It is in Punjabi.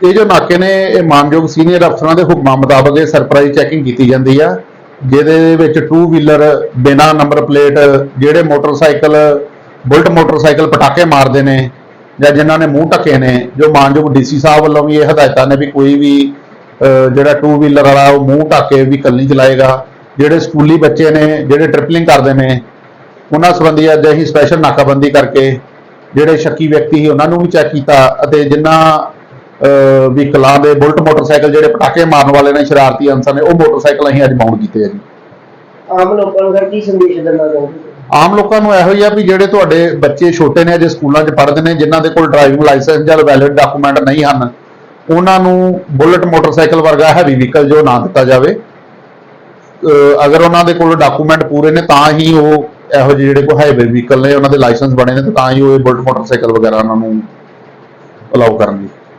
ਇਹ ਜੋ ਨਾਕੇ ਨੇ, ਇਹ ਮਾਨਯੋਗ ਸੀਨੀਅਰ ਅਫਸਰਾਂ ਦੇ ਹੁਕਮਾਂ ਮੁਤਾਬਕ ਇਹ ਸਰਪ੍ਰਾਈਜ਼ ਚੈਕਿੰਗ ਕੀਤੀ ਜਾਂਦੀ ਆ, ਜਿਹਦੇ ਵਿੱਚ ਟੂ ਵੀਲਰ ਬਿਨਾ ਨੰਬਰ ਪਲੇਟ ਜਿਹੜੇ ਮੋਟਰਸਾਈਕਲ, ਬੁਲਟ ਮੋਟਰਸਾਈਕਲ ਪਟਾਕੇ ਮਾਰਦੇ ਨੇ, ਜਾਂ ਜਿਨ੍ਹਾਂ ਨੇ ਮੂੰਹ ਢੱਕੇ ਨੇ, ਜੋ ਮਾਨਯੋਗ ਡੀਸੀ ਸਾਹਿਬ ਵੱਲੋਂ ਵੀ ਇਹ ਹਦਾਇਤਾਂ ਨੇ ਵੀ ਕੋਈ ਵੀ ਜਿਹੜਾ ਟੂ ਵੀਲਰ ਵਾਲਾ ਉਹ ਮੂੰਹ ਢੱਕ ਕੇ ਵਹੀਕਲ ਨਹੀਂ ਚਲਾਏਗਾ। ਜਿਹੜੇ ਸਕੂਲੀ ਬੱਚੇ ਨੇ, ਜਿਹੜੇ ਟ੍ਰਿਪਲਿੰਗ ਕਰਦੇ ਨੇ, ਉਹਨਾਂ ਸੰਬੰਧੀ ਅੱਜ ਅਸੀਂ ਸਪੈਸ਼ਲ ਨਾਕਾਬੰਦੀ ਕਰਕੇ, ਜਿਹੜੇ ਸ਼ੱਕੀ ਵਿਅਕਤੀ ਸੀ ਉਹਨਾਂ ਨੂੰ ਵੀ ਚੈੱਕ ਕੀਤਾ ਅਤੇ ਜਿਨ੍ਹਾਂ ਵਹੀਕਲਾਂ ਦੇ ਬੁਲਟ ਮੋਟਰਸਾਈਕਲ ਜਿਹੜੇ ਪਟਾਕੇ ਮਾਰਨ ਵਾਲੇ ਨੇ ਸ਼ਰਾਰਤੀ ਅਨਸਰ ਨੇ ਉਹ ਮੋਟਰਸਾਈਕਲ ਅਸੀਂ ਅੱਜ ਬਾਉਂਡ ਕੀਤੇ ਆ ਜੀ। ਆਮ ਲੋਕਾਂ ਨੂੰ ਸਰ ਕੀ ਸੰਦੇਸ਼ ਦੇਣਾ ਚਾਹੁੰਦੇ ਆਮ ਲੋਕਾਂ ਨੂੰ ਇਹੋ ਹੀ ਆ ਵੀ ਜਿਹੜੇ ਤੁਹਾਡੇ ਬੱਚੇ ਛੋਟੇ ਨੇ ਅਜੇ ਸਕੂਲਾਂ 'ਚ ਪੜ੍ਹਦੇ ਨੇ ਜਿਨ੍ਹਾਂ ਦੇ ਕੋਲ ਡਰਾਈਵਿੰਗ ਲਾਇਸੈਂਸ ਜਾਂ ਵੈਲਿਡ ਡਾਕੂਮੈਂਟ ਨਹੀਂ ਹਨ ਉਹਨਾਂ ਨੂੰ ਬੁਲਟ ਮੋਟਰਸਾਈਕਲ ਵਰਗਾ ਹੈਵੀ ਵਹੀਕਲ ਜੋ ਨਾ ਦਿੱਤਾ ਜਾਵੇ। ਅਹ ਅਗਰ ਉਹਨਾਂ ਦੇ ਕੋਲ ਡਾਕੂਮੈਂਟ ਪੂਰੇ ਨੇ ਤਾਂ ਹੀ ਉਹ ਇਹੋ ਜਿਹੇ ਜਿਹੜੇ ਕੋ ਹੈਵੀ ਵਹੀਕਲ ਨੇ ਉਹਨਾਂ ਦੇ ਲਾਇਸੈਂਸ ਬਣੇ ਨੇ ਤੇ ਤਾਂ ਹੀ ਉਹ ਇਹ ਬੁਲਟ ਮੋਟਰਸਾਈਕਲ ਵਗੈਰਾ ਉਹਨਾਂ ਨੂੰ ਅਲਾਉ ਕਰਨਗੇ।